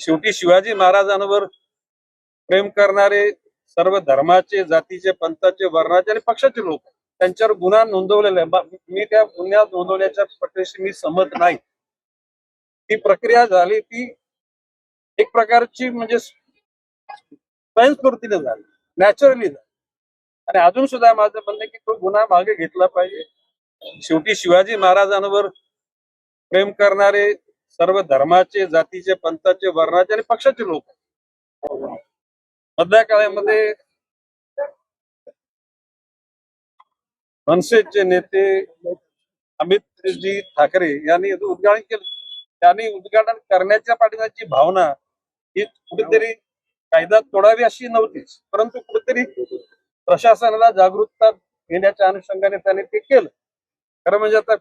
शेवटी शिवाजी महाराजांवर प्रेम करणारे सर्व धर्माचे जातीचे पंथाचे वर्णाचे आणि पक्षाचे लोक त्यांच्यावर गुन्हा नोंदवलेला आहे. मी त्या गुन्ह्यात नोंदवण्याच्या प्रक्रियेशी मी सहमत नाही. ती प्रक्रिया झाली ती एक प्रकारची म्हणजे स्वयंस्फूर्तीने झाली नॅचरली झाली. आणि अजून सुद्धा माझं म्हणणं आहे की तो गुन्हा मागे घेतला पाहिजे. शेवटी शिवाजी महाराजांवर प्रेम करणारे सर्व धर्माचे जातीचे पंथाचे वर्णाचे आणि पक्षाचे लोक. मधल्या काळामध्ये मनसेचे नेते अमितजी ठाकरे यांनी उद्घाटन केलं. त्यांनी उद्घाटन करण्याच्या पाठिंबाची भावना ही कुठेतरी कायदा तोडावी अशी नव्हतीच परंतु कुठेतरी प्रशासनाला जागरूकता घेण्याच्या अनुषंगाने त्याने ते केलं. खरं म्हणजे आता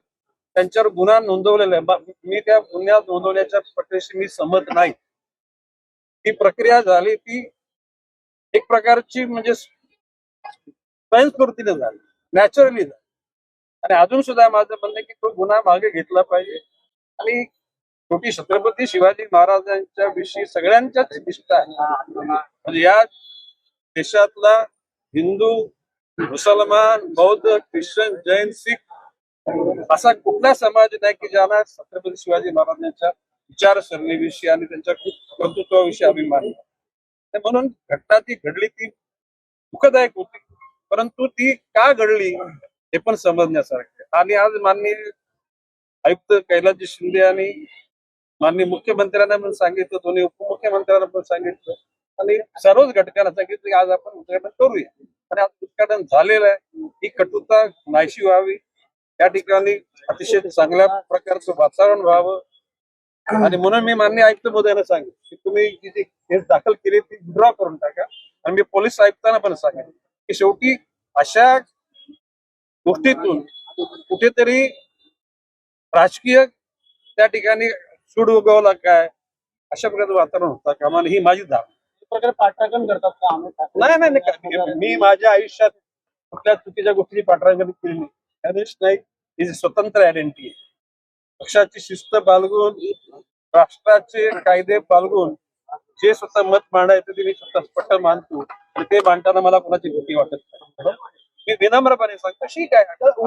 त्यांच्यावर गुन्हा नोंदवलेला आहे. मी त्या गुन्ह्यात नोंदवण्याच्या प्रक्रियेशी मी सहमत नाही. ती प्रक्रिया झाली ती एक प्रकारची म्हणजे स्वयंस्फूर्तीने झाली नॅचरली झाली. आणि अजून सुद्धा माझं म्हणणं आहे की तो गुन्हा मागे घेतला पाहिजे. आणि छोटी छत्रपती शिवाजी महाराजांच्या विषयी सगळ्यांच्याच निष्ठा आहे. म्हणजे या देशातला हिंदू मुसलमान बौद्ध ख्रिश्चन जैन सिख असा कुठला समाज नाही की ज्यांना छत्रपती शिवाजी महाराजांच्या विचारसरणीविषयी आणि त्यांच्या कर्तृत्वाविषयी अभिमान म्हणून घटना ती घडली ती दुःखदायक होती. परंतु ती का घडली हे पण समजण्यासारखं आणि आज माननीय आयुक्त कैलासजी शिंदे आणि माननीय मुख्यमंत्र्यांना पण सांगितलं दोन्ही उपमुख्यमंत्र्यांना पण सांगितलं. आणि सर्वच घटकांना सांगितलं की आज आपण उद्घाटन करूया. आणि आज उद्घाटन झालेलं आहे. ही कटुता नाहीशी व्हावी. त्या ठिकाणी अतिशय चांगल्या प्रकारचं वातावरण व्हावं. आणि म्हणून मी मान्य आयुक्त मोदयांना सांगेन की तुम्ही जी जी केस दाखल केली ती विड्रॉ करून टाका. आणि मी पोलीस आयुक्तांना पण सांगेन की शेवटी अशा गोष्टीतून कुठेतरी राजकीय त्या ठिकाणी सूड उगवला काय? अशा प्रकारचं वातावरण होता कामा नये. ही माझी प्रकारे पाठराखण करतात का आम्ही? नाही नाही मी माझ्या आयुष्यात कुठल्या चुकीच्या गोष्टी पाठराखण केली नाही. गणेश नाईक ही स्वतंत्र आयडेंटिटी आहे. पक्षाची शिस्त बाळगून राष्ट्राचे कायदे बाळगून जे स्वतः मत मांडायचं ते मी स्वतः स्पष्ट मानतो. आणि ते मांडताना मला कोणाची भीती वाटत नाही. मी विनम्रपणे सांगतो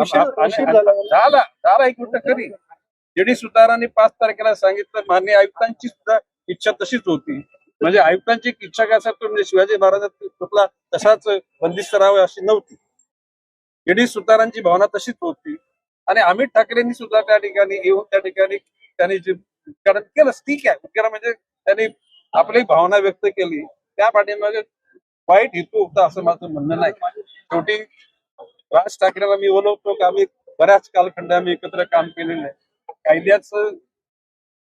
उशीर आणि- झाला. झाला एक गोष्ट खरी जेडी सुतारांनी पाच तारखेला सांगितलं मान्य आयुक्तांची सुद्धा इच्छा तशीच होती. म्हणजे आयुक्तांची इच्छा काय तर म्हणजे शिवाजी महाराजांचा पुतळा तसाच बंदिस्त राहावा अशी नव्हती. जेडी सुतारांची भावना तशीच होती. आणि अमित ठाकरेंनी सुद्धा त्या ठिकाणी येऊन त्या ठिकाणी त्यांनी जे कारण केलं ठीक आहे. उद्घाटन म्हणजे त्यांनी आपली भावना व्यक्त केली. त्या पाठीमागे वाईट हेतू होता असं माझं म्हणणं नाही. शेवटी राज ठाकरेला मी बोलवतो की? आम्ही बऱ्याच कालखंड आम्ही एकत्र काम केलेलं आहे. कायद्याचं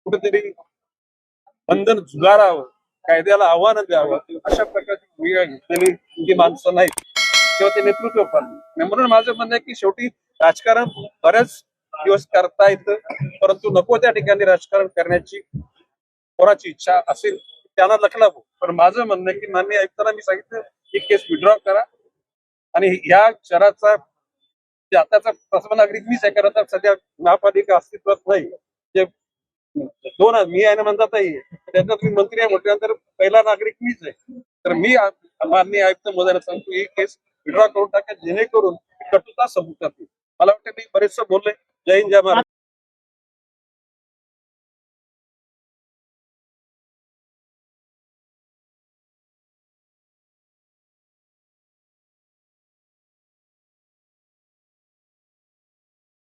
कुठेतरी बंधन झुगारावं कायद्याला आव्हान द्यावं अशा प्रकारची भूमिका घेतलेली ही माणसं नाहीत. किंवा ते नेतृत्व पण. म्हणून माझं म्हणणं आहे की शेवटी राजकारण बऱ्याच दिवस करता येतं परंतु नको त्या ठिकाणी राजकारण करण्याची कोणाची इच्छा असेल त्यांना लखलावं पण माझं म्हणणं आहे की मान्य आयुक्तांना मी सांगितलं ही केस विड्रॉ करा. आणि या शहराचा जे आताचा प्रथम नागरिक मीच आहे कारण आता सध्या महापालिका अस्तित्वात नाही. जे दोन मी आहे ना म्हणतात आहे. त्याच्यात तुम्ही मंत्री आहे म्हटल्यानंतर पहिला नागरिक मीच आहे. तर मी माननीय आयुक्त मोदयांना सांगतो ही केस विड्रॉ करून टाका जेणेकरून कटुता संपुष्टात येईल मला वाटतं मी बरेचसं बोलले. जय हिंद जय महाराज